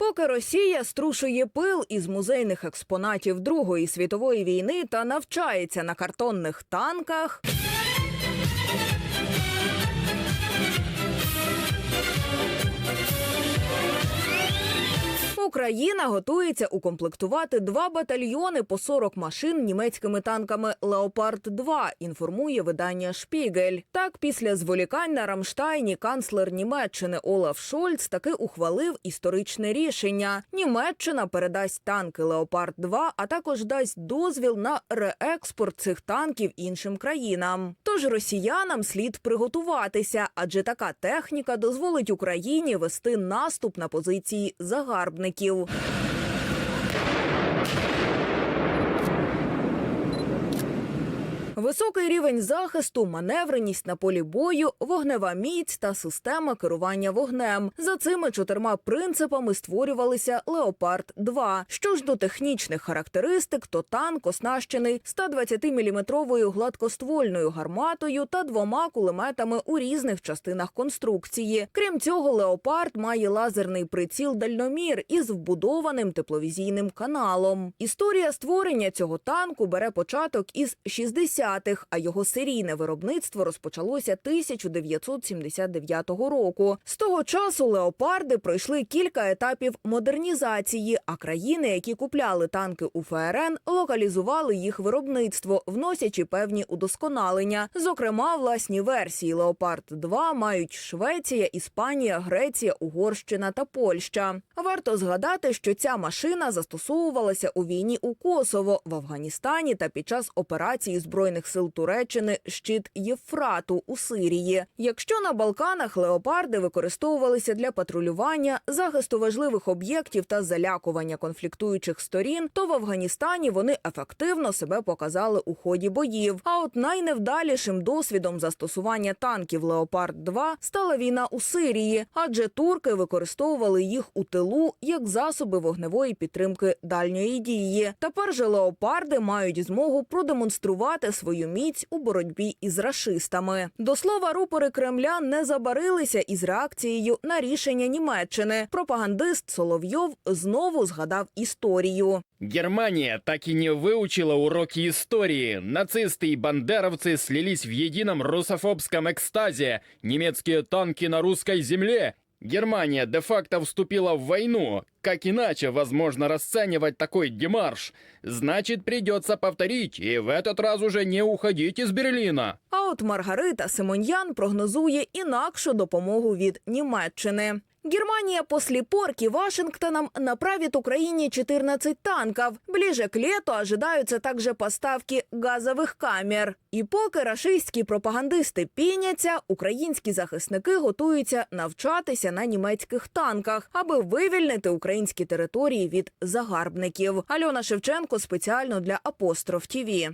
Поки Росія струшує пил із музейних експонатів Другої світової війни та навчається на картонних танках. Україна готується укомплектувати два батальйони по 40 машин німецькими танками Леопард 2 інформує видання Шпігель. Так, після зволікань на Рамштайні канцлер Німеччини Олаф Шольц таки ухвалив історичне рішення. Німеччина передасть танки Леопард 2 а також дасть дозвіл на реекспорт цих танків іншим країнам. Тож росіянам слід приготуватися, адже така техніка дозволить Україні вести наступ на позиції загарбників років. Високий рівень захисту, маневреність на полі бою, вогнева міць та система керування вогнем. За цими чотирма принципами створювалися Леопард 2 Що ж до технічних характеристик, то танк оснащений 120-мм гладкоствольною гарматою та двома кулеметами у різних частинах конструкції. Крім цього, Леопард має лазерний приціл дальномір із вбудованим тепловізійним каналом. Історія створення цього танку бере початок із 60-х, а його серійне виробництво розпочалося 1979 року. З того часу леопарди пройшли кілька етапів модернізації, а країни, які купляли танки у ФРН, локалізували їх виробництво, вносячи певні удосконалення. Зокрема, власні версії Леопард 2 мають Швеція, Іспанія, Греція, Угорщина та Польща. Варто згадати, що ця машина застосовувалася у війні у Косово, в Афганістані та під час операції збройних сил Туреччини щит Єфрату у Сирії. Якщо на Балканах леопарди використовувалися для патрулювання, захисту важливих об'єктів та залякування конфліктуючих сторін, то в Афганістані вони ефективно себе показали у ході боїв. А от найневдалішим досвідом застосування танків Леопард 2 стала війна у Сирії, адже турки використовували їх у тилу як засоби вогневої підтримки дальньої дії. Тепер же леопарди мають змогу продемонструвати свою міць у боротьбі із рашистами. До слова, рупори Кремля не забарилися із реакцією на рішення Німеччини. Пропагандист Соловйов знову згадав історію. Германия так и не выучила уроки истории. Нацисты и бандеровцы слились в едином русофобском экстазе. Немецкие танки на русской земле. Германия де-факто вступила в войну. Как иначе возможно расценивать такой демарш? Значит, придется повторить, и в этот раз уже не уходить из Берлина. А от Маргарита Симоньян прогнозує інакшу допомогу від Німеччини. Германия после порки Вашингтоном направит Украине 14 танков. Ближе к лету ожидаются также поставки газових камер. І поки рашистські пропагандисти піняться, українські захисники готуються навчатися на німецьких танках, аби вивільнити українські території від загарбників. Альона Шевченко спеціально для Апостроф ТІВІ.